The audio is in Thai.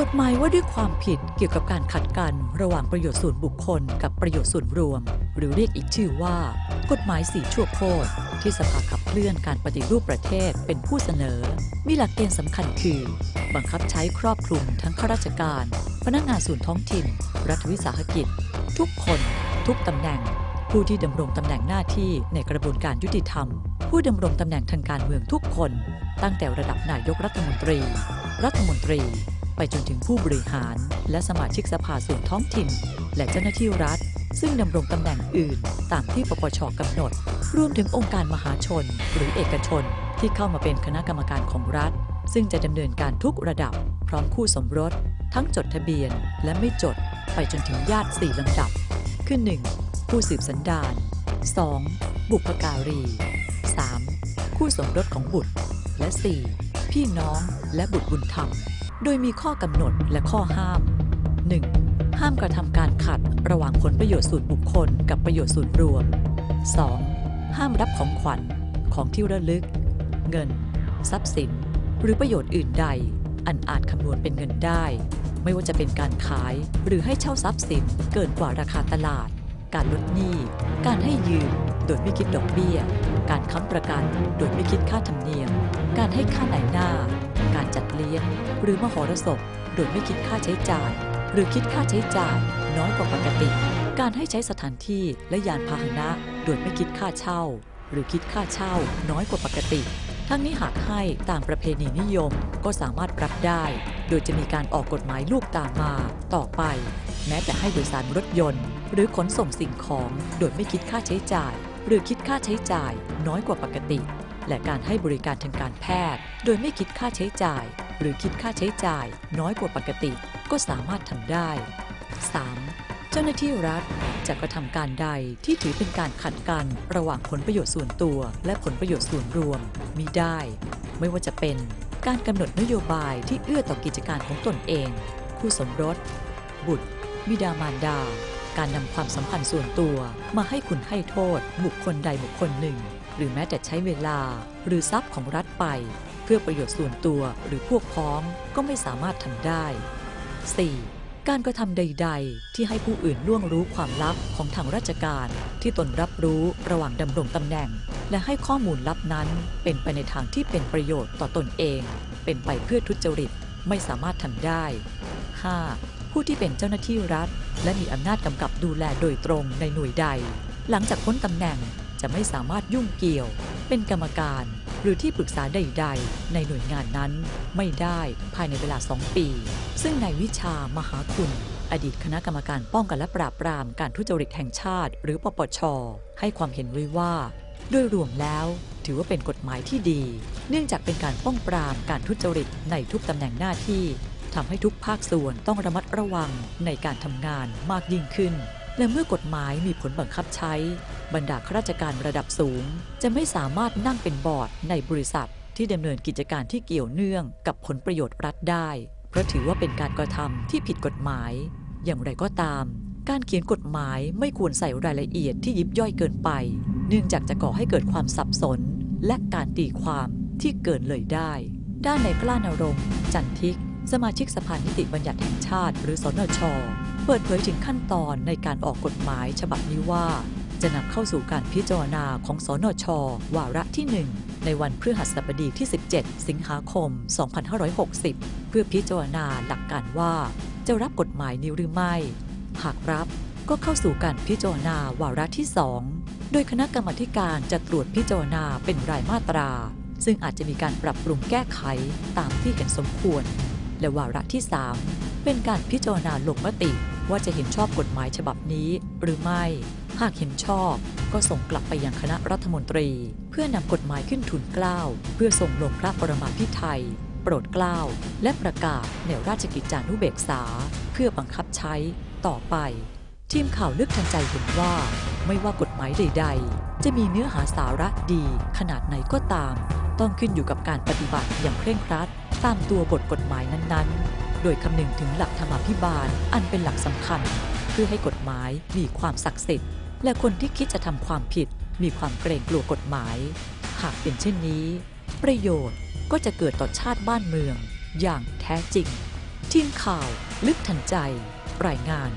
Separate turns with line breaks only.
กฎหมายว่าด้วยความผิดเกี่ยวกับการขัดกันระหว่างประโยชน์ส่วนบุคคลกับประโยชน์ส่วนรวม หรือเรียกอีกชื่อว่า กฎหมายสีชั่วโคตรที่สภาขับเคลื่อนการปฏิรูปประเทศเป็นผู้เสนอ มีหลักเกณฑ์สำคัญคือ บังคับใช้ครอบคลุมทั้งข้าราชการ พนักงานส่วนท้องถิ่น รัฐวิสาหกิจ ทุกคน ทุกตำแหน่ง ผู้ที่ดำรงตำแหน่งหน้าที่ในกระบวนการยุติธรรม ผู้ดำรงตำแหน่งทางการเมืองทุกคน ตั้งแต่ระดับนายกรัฐมนตรี รัฐมนตรี ไปจนถึงผู้บริหาร และสมาชิกสภาส่วนท้องถิ่น และเจ้าหน้าที่รัฐ ซึ่งดำรงตำแหน่งอื่น ตามที่ปปชกำหนด รวมถึงองค์การมหาชน หรือเอกชน ที่เข้ามาเป็นคณะกรรมการของรัฐ ซึ่งจะดำเนินการทุกระดับ พร้อมคู่สมรส ทั้งจดทะเบียนและไม่จด ไปจนถึงญาติสี่ลำดับ คือ 1. ผู้สืบสันดาน 2. บุพการี 3. คู่สมรสของบุตร และ 4. พี่น้องและบุตรบุญธรรม โดยมีข้อกำหนดและข้อห้าม 1. ห้ามกระทำการขัดระหว่างผลประโยชน์ส่วนบุคคลกับประโยชน์ส่วนรวม 2. ห้ามรับของขวัญของที่ระลึก เงิน ทรัพย์สิน หรือประโยชน์อื่นใด อันอาจคำนวณเป็นเงินได้ ไม่ว่าจะเป็นการขายหรือให้เช่าทรัพย์สินเกินกว่าราคาตลาด การลดหนี้ การให้ยืมโดยไม่คิดดอกเบี้ย การค้ำประกันโดยไม่คิดค่าธรรมเนียม การให้ค่าไหนหน้าารจัดเลี้ยง หรือมหรสพ โดยไม่คิดค่าใช้จ่าย หรือคิดค่าใช้จ่าย น้อยกว่าปกติ การให้ใช้สถานที่และยานพาหนะ โดยไม่คิดค่าเช่า หรือคิดค่าเช่า น้อยกว่าปกติ ทั้งนี้หากให้ตามประเพณีนิยมก็สามารถรับได้ โดยจะมีการออกกฎหมายลูกตามมา ต่อไป แม้แต่ให้โดยสารรถยนต์ หรือขนส่งสิ่งของ โดยไม่คิดค่าใช้จ่าย หรือคิดค่าใช้จ่าย น้อยกว่าปกติ และการให้บริการทางการแพทย์ โดยไม่คิดค่าใช้จ่าย หรือคิดค่าใช้จ่าย น้อยกว่าปกติก็สามารถทำได้ 3. เจ้าหน้าที่รัฐจะกระทำการใดที่ถือเป็นการขัดกันระหว่างผลประโยชน์ส่วนตัว และผลประโยชน์ส่วนรวมมิได้ ไม่ว่าจะเป็นการกำหนดนโยบายที่เอื้อต่อกิจการของตนเอง คู่สมรส บุตรบิดามารดา การนำความสัมพันธ์ส่วนตัวมาให้คุณให้โทษ บุคคลใดบุคคลหนึ่ง หรือแม้แต่ใช้เวลาหรือทรัพย์ของรัฐไป เพื่อประโยชน์ส่วนตัวหรือพวกพ้องก็ไม่สามารถทำได้ 4. การกระทำใด ๆ ที่ให้ผู้อื่นล่วงรู้ความลับของทางราชการ ที่ตนรับรู้ระหว่างดำรงตำแหน่ง และให้ข้อมูลลับนั้น เป็นไปในทางที่เป็นประโยชน์ต่อตนเอง เป็นไปเพื่อทุจริตไม่สามารถทำได้ 5. ผู้ที่เป็นเจ้าหน้าที่รัฐ และมีอำนาจกำกับดูแลโดยตรงในหน่วยใด หลังจากพ้นตำแหน่ง จะไม่สามารถยุ่งเกี่ยว เป็นกรรมการ หรือที่ปรึกษาใด ๆ ในหน่วยงานนั้นไม่ได้ภายในเวลา 2 ปี ซึ่งนายวิชามหาคุณ อดีตคณะกรรมการป้องกันและปราบปรามการทุจริตแห่งชาติ หรือปปช ให้ความเห็นไว้ว่าโดยรวมแล้วถือว่าเป็นกฎหมายที่ดี เนื่องจากเป็นการป้องปรามการทุจริตในทุกตำแหน่งหน้าที่ทำให้ทุกภาคส่วนต้องระมัดระวังในการทำงานมากยิ่งขึ้น และเมื่อกฎหมายมีผลบังคับใช้ บรรดาข้าราชการระดับสูง จะไม่สามารถนั่งเป็นบอร์ดในบริษัท ที่ดำเนินกิจการที่เกี่ยวเนื่องกับผลประโยชน์รัฐได้ เพราะถือว่าเป็นการกระทำที่ผิดกฎหมาย อย่างไรก็ตาม การเขียนกฎหมายไม่ควรใส่รายละเอียดที่ยิบย่อยเกินไป เนื่องจากจะก่อให้เกิดความสับสน และการตีความที่เกินเลยได้ ด้านในกล้านรงจันทิก สมาชิกสภานิติบัญญัติแห่งชาติ หรือสนช เปิดเผยถึงขั้นตอนในการออกกฎหมายฉบับนี้ว่า จะนำเข้าสู่การพิจารณาของสนช วาระที่ 1 ในวันพฤหัสบดีที่ 17 สิงหาคม 2560 เพื่อพิจารณาหลักการว่า จะรับกฎหมายนี้หรือไม่ หากรับก็เข้าสู่การพิจารณาวาระที่ 2 โดยคณะกรรมการจะตรวจพิจารณาเป็นรายมาตรา ซึ่งอาจจะมีการปรับปรุงแก้ไขตามที่เห็นสมควร และวาระที่ 3 เป็นการพิจารณาลงมติว่าจะเห็นชอบกฎหมายฉบับนี้หรือไม่ หากเห็นชอบก็ส่งกลับไปยังคณะรัฐมนตรี เพื่อนำกฎหมายขึ้นทุนเกล้าเพื่อส่งลงพระปรมาภิไธยโปรดเกล้า และประกาศในราชกิจจานุเบกษา เพื่อบังคับใช้ต่อไป ทีมข่าวลึกทันใจเห็นว่า ไม่ว่ากฎหมายใด ๆ จะมีเนื้อหาสาระดี ขนาดไหนก็ตาม ต้องขึ้นอยู่กับการปฏิบัติอย่างเคร่งครัด ตามตัวบทกฎหมายนั้นๆ โดยคำนึงถึงหลักธรรมาภิบาล อันเป็นหลักสำคัญ เพื่อให้กฎหมายมีความศักดิ์สิทธิ์ และคนที่คิดจะทำความผิด มีความเกรงกลัวกฎหมาย หากเป็นเช่นนี้ ประโยชน์ก็จะเกิดต่อชาติบ้านเมือง อย่างแท้จริง ทีมข่าว ลึกทันใจ รายงาน